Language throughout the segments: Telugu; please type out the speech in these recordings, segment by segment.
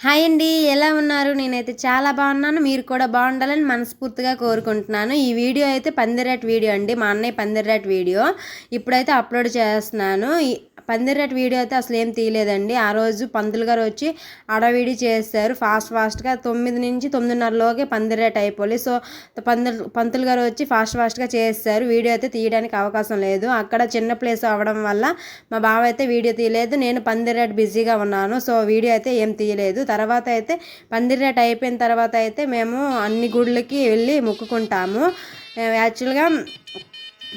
హాయ్ అండి ఎలా ఉన్నారు? నేనైతే చాలా బాగున్నాను. మీరు కూడా బాగుండాలని మనస్ఫూర్తిగా కోరుకుంటున్నాను. ఈ వీడియో అయితే పందిరాట్ వీడియో అండి. మా అన్నయ్య పందిరాట్ వీడియో. ఇప్పుడైతే అప్లోడ్ చేస్తున్నాను. పందిరట్ వీడియో అయితే అసలు ఏం తీయలేదండి. ఆ రోజు పంతులు గారు వచ్చి అడవిడి చేస్తారు ఫాస్ట్ ఫాస్ట్గా తొమ్మిది నుంచి తొమ్మిదిన్నరలోకి పందిరట్ అయిపోయి సో పందులు పంతులు గారు వచ్చి ఫాస్ట్ ఫాస్ట్గా చేస్తారు వీడియో అయితే తీయడానికి అవకాశం లేదు. అక్కడ చిన్న ప్లేస్ అవ్వడం వల్ల మా బావ అయితే వీడియో తీయలేదు. నేను పందిరట్ బిజీగా ఉన్నాను. సో వీడియో అయితే ఏం తీయలేదు. తర్వాత అయితే పందిరట్ అయిపోయిన తర్వాత అయితే మేము అన్ని గుళ్ళకి వెళ్ళి మొక్కుకుంటాము. యాక్చువల్గా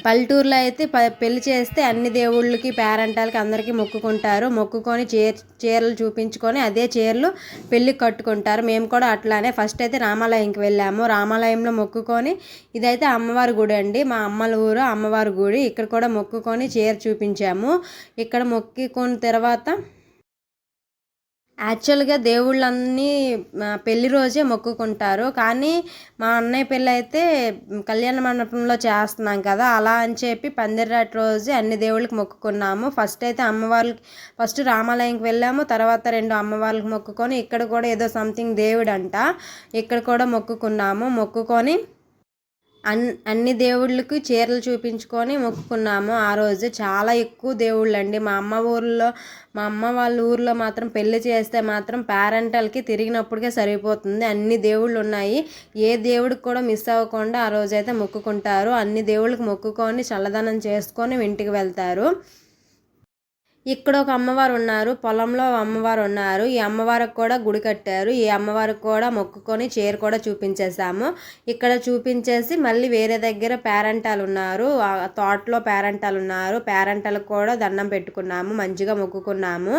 పల్లెటూరులో అయితే ప పెళ్ళి చేస్తే అన్ని దేవుళ్ళకి పేరంటాలకి అందరికీ మొక్కుకుంటారు. మొక్కుకొని చీర చీరలు చూపించుకొని అదే చీరలు పెళ్ళికి కట్టుకుంటారు. మేము కూడా అట్లానే ఫస్ట్ అయితే రామాలయంకి వెళ్ళాము. రామాలయంలో మొక్కుకొని ఇదైతే అమ్మవారి గుడి అండి. మా అమ్మల ఊరు అమ్మవారి గుడి. ఇక్కడ కూడా మొక్కుకొని చీర చూపించాము. ఇక్కడ మొక్కుకున్న తర్వాత యాక్చువల్గా దేవుళ్ళన్నీ పెళ్ళి రోజే మొక్కుకుంటారు. కానీ మా అన్నయ్య పెళ్ళి అయితే కళ్యాణ మండపంలో చేస్తున్నాం కదా అలా అని చెప్పి పందిరాటి రోజే అన్ని దేవుళ్ళకి మొక్కుకున్నాము. ఫస్ట్ అయితే అమ్మవారికి ఫస్ట్ రామాలయంకి వెళ్ళాము. తర్వాత రెండు అమ్మవారికి మొక్కుకొని ఇక్కడ కూడా ఏదో సంథింగ్ దేవుడు అంట ఇక్కడ కూడా మొక్కుకున్నాము. మొక్కుకొని అన్ అన్ని దేవుళ్ళకి చీరలు చూపించుకొని మొక్కుకున్నాము. ఆ రోజు చాలా ఎక్కువ దేవుళ్ళు అండి మా అమ్మ ఊర్లో మా అమ్మ వాళ్ళ ఊర్లో మాత్రం పెళ్ళి చేస్తే మాత్రం పేరెంటల్కి తిరిగినప్పటికే సరిపోతుంది. అన్ని దేవుళ్ళు ఉన్నాయి ఏ దేవుడికి కూడా మిస్ అవ్వకుండా ఆ రోజైతే మొక్కుకుంటారు. అన్ని దేవుళ్ళకి మొక్కుకొని చల్లదనం చేసుకొని ఇంటికి వెళ్తారు. ఇక్కడ ఒక అమ్మవారు ఉన్నారు పొలంలో అమ్మవారు ఉన్నారు ఈ అమ్మవారికి కూడా గుడి కట్టారు. ఈ అమ్మవారికి కూడా మొక్కుకొని చీర కూడా చూపించేసాము ఇక్కడ చూపించేసి మళ్ళీ వేరే దగ్గర పేరెంటాలు ఉన్నారు. తోటలో పేరెంటాలు ఉన్నారు. పేరెంటాలకు కూడా దండం పెట్టుకున్నాము. మంచిగా మొక్కుకున్నాము.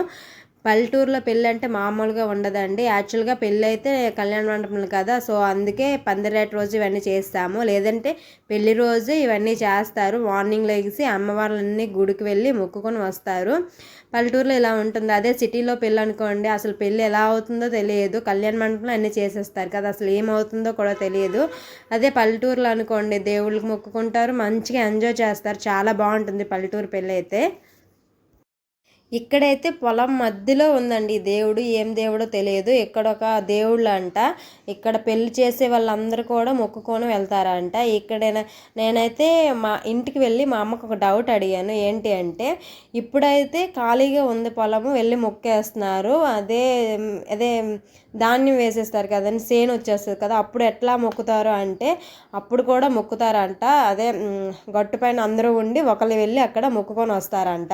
పల్లెటూరులో పెళ్ళి అంటే మామూలుగా ఉండదండి. యాక్చువల్గా పెళ్ళి అయితే కళ్యాణ మండపం కదా సో అందుకే పందిరేట రోజు ఇవన్నీ చేస్తాము. లేదంటే పెళ్ళి రోజు ఇవన్నీ చేస్తారు. మార్నింగ్ లెగిసి అమ్మవార్లన్నీ గుడికి వెళ్ళి మొక్కుకొని వస్తారు. పల్లెటూరులో ఇలా ఉంటుంది. అదే సిటీలో పెళ్ళి అనుకోండి అసలు పెళ్ళి ఎలా అవుతుందో తెలియదు. కళ్యాణ మండపంలో అన్నీ చేసేస్తారు కదా అసలు ఏమవుతుందో కూడా తెలియదు. అదే పల్లెటూరులో అనుకోండి దేవుళ్ళకి మొక్కుకుంటారు మంచిగా ఎంజాయ్ చేస్తారు. చాలా బాగుంటుంది పల్లెటూరు పెళ్ళి అయితే ఇక్కడైతే పొలం మధ్యలో ఉందండి. దేవుడు ఏం దేవుడో తెలియదు. ఇక్కడ ఒక దేవుళ్ళు అంట ఇక్కడ పెళ్ళి చేసే వాళ్ళందరూ కూడా మొక్కుకొని వెళ్తారంట. ఇక్కడ నేనైతే మా ఇంటికి వెళ్ళి మా అమ్మకు ఒక డౌట్ అడిగాను. ఏంటి అంటే ఇప్పుడైతే ఖాళీగా ఉంది పొలము వెళ్ళి మొక్కేస్తున్నారు. అదే అదే ధాన్యం వేసేస్తారు కదండి సేను వచ్చేస్తుంది కదా అప్పుడు ఎట్లా మొక్కుతారు అంటే అప్పుడు కూడా మొక్కుతారంట. అదే గట్టు పైన అందరూ ఉండి ఒకళ్ళు వెళ్ళి అక్కడ మొక్కుకొని వస్తారంట.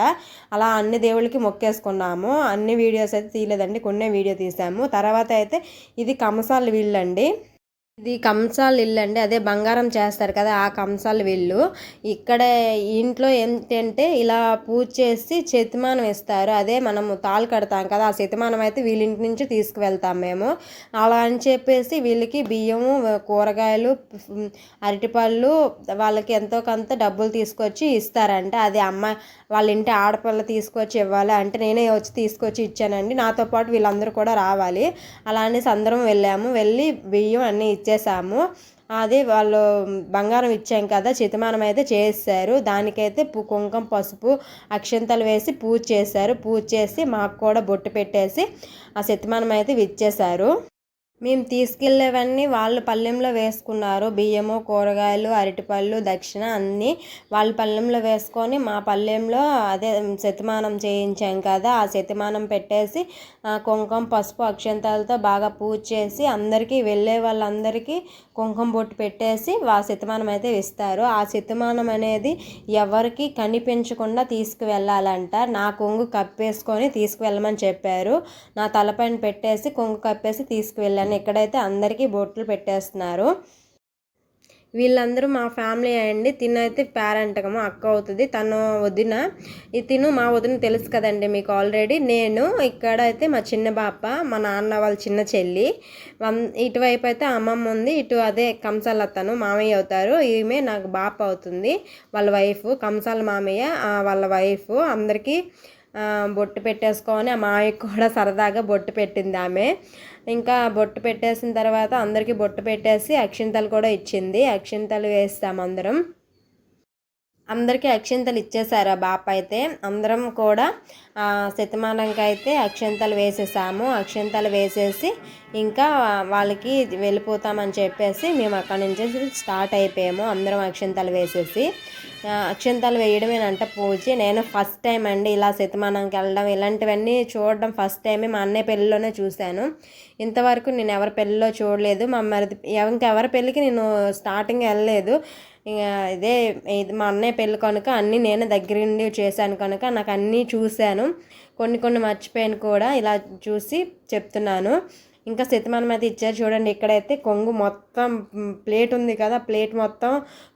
అలా అన్ని దేవుళ్ళకి మొక్కేసుకున్నాము. అన్ని వీడియోస్ అయితే తీయలేదండి కొన్నే వీడియో తీసాము. తర్వాత అయితే ఇది కమసాల వీళ్ళండి. ఇది కంసాల ఇల్లు అండి. అదే బంగారం చేస్తారు కదా ఆ కంసాల వీళ్ళు ఇక్కడ ఇంట్లో ఏంటంటే ఇలా పూజ చేసి శతమానం ఇస్తారు. అదే మనము తాళ్ళు కడతాం కదా ఆ శతిమానం అయితే వీళ్ళింటి నుంచి తీసుకువెళ్తాం మేము. అలా అని చెప్పేసి వీళ్ళకి బియ్యము కూరగాయలు అరటిపళ్ళు వాళ్ళకి ఎంతో కొంత డబ్బులు తీసుకొచ్చి ఇస్తారంట. అది అమ్మ వాళ్ళ ఇంటి ఆడపిల్ల తీసుకొచ్చి ఇవ్వాలి. అంటే నేనే వచ్చి తీసుకొచ్చి ఇచ్చానండి. నాతో పాటు వీళ్ళందరూ కూడా రావాలి. అలా అనేసి అందరం వెళ్ళాము. వెళ్ళి బియ్యం అన్నీ ఇచ్చేసాము. అది వాళ్ళు బంగారం ఇచ్చాం కదా చితమానం అయితే చేస్తారు దానికైతే కుంకుమ పసుపు అక్షంతలు వేసి పూజ చేశారు. పూజ చేసి మాకు కూడా బొట్టు పెట్టేసి ఆ శతమానం అయితే ఇచ్చేశారు మేము తీసుకెళ్ళేవన్నీ వాళ్ళు పళ్ళెంలో వేసుకున్నారు. బియ్యము కూరగాయలు అరటిపళ్ళు దక్షిణ అన్నీ వాళ్ళ పళ్ళెంలో వేసుకొని మా పళ్ళెంలో అదే శతమానం చేయించాం కదా. ఆ శతమానం పెట్టేసి కుంకుమ పసుపు అక్షంతాలతో బాగా పూజ చేసి అందరికీ వెళ్ళే వాళ్ళందరికీ కుంకుమ బొట్టు పెట్టేసి ఆ శతమానం అయితే ఇస్తారు. ఆ శతమానం అనేది ఎవరికి కనిపించకుండా తీసుకువెళ్ళాలంట. నా కొంగు కప్పేసుకొని తీసుకువెళ్ళమని చెప్పారు. నా తలపైన పెట్టేసి కొంగు కప్పేసి తీసుకువెళ్ళాను. కానీ ఇక్కడైతే అందరికీ బొట్లు పెట్టేస్తున్నారు వీళ్ళందరూ మా ఫ్యామిలీ అండి. తినైతే పేరంటకము అక్క అవుతుంది తను వదిన. ఈ తిను మా వదిన తెలుసు కదండి మీకు ఆల్రెడీ నేను ఇక్కడ అయితే మా చిన్న బాప మా నాన్న వాళ్ళ చిన్న చెల్లి. ఇటువైపు అయితే అమ్మమ్మ ఉంది ఇటు అదే కంసాల అతను మామయ్య అవుతారు. ఈమె నాకు బాప అవుతుంది వాళ్ళ వైఫ్ కంసాల మామయ్య వాళ్ళ వైఫ్ అందరికీ బొట్టు పెట్టేసుకొని ఆ మామయ్యకి కూడా సరదాగా బొట్టు పెట్టింది ఆమె. ఇంకా బొట్టు పెట్టేసిన తర్వాత అందరికీ బొట్టు పెట్టేసి అక్షింతలు కూడా ఇచ్చింది. అక్షింతలు వేస్తాం అందరం. అందరికీ అక్షింతలు ఇచ్చేసారు ఆ బాప అయితే. అందరం కూడా శతమానంకి అయితే అక్షింతలు వేసేసాము. అక్షింతలు వేసేసి ఇంకా వాళ్ళకి వెళ్ళిపోతామని చెప్పేసి మేము అక్కడి నుంచి స్టార్ట్ అయిపోయాము. అందరం అక్షింతలు వేసేసి. అక్షింతలు వేయడమేనంట పూజ. నేను ఫస్ట్ టైం అండి ఇలా శతమానంకి వెళ్ళడం. ఇలాంటివన్నీ చూడడం ఫస్ట్ టైమే మా అన్నయ్య పెళ్ళిలోనే చూశాను. ఇంతవరకు నేను ఎవరి పెళ్ళిలో చూడలేదు. మా మరిది ఇంకెవరి పెళ్ళికి నేను స్టార్టింగ్ వెళ్ళలేదు. ఇదే ఇది మా అన్నయ్య పెళ్ళి కనుక అన్నీ నేను దగ్గరుండి చేశాను కనుక నాకు అన్నీ చూశాను. కొన్ని కొన్ని మర్చిపోయాను కూడా ఇలా చూసి చెప్తున్నాను. ఇంకా శతమానం అయితే ఇచ్చారు చూడండి. ఇక్కడైతే కొంగు మొత్తం ప్లేట్ ఉంది కదా ప్లేట్ మొత్తం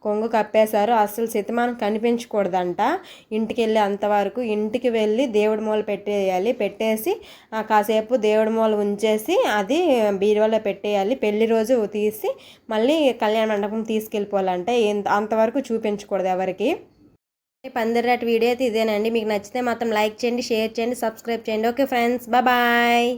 కొంగు కప్పేశారు. అసలు శతమానం కనిపించకూడదంట. ఇంటికి వెళ్ళే అంతవరకు ఇంటికి వెళ్ళి దేవుడి మూల పెట్టేయాలి. పెట్టేసి కాసేపు దేవుడి మూల ఉంచేసి అది బీరువాలో పెట్టేయాలి. పెళ్ళి రోజు తీసి మళ్ళీ కళ్యాణ మండపం తీసుకెళ్ళిపోవాలంటే. అంతవరకు చూపించకూడదు ఎవరికి. పందిరాటి వీడియో అయితే ఇదేనండి. మీకు నచ్చితే మాత్రం లైక్ చేయండి షేర్ చేయండి సబ్స్క్రైబ్ చేయండి. Okay friends bye.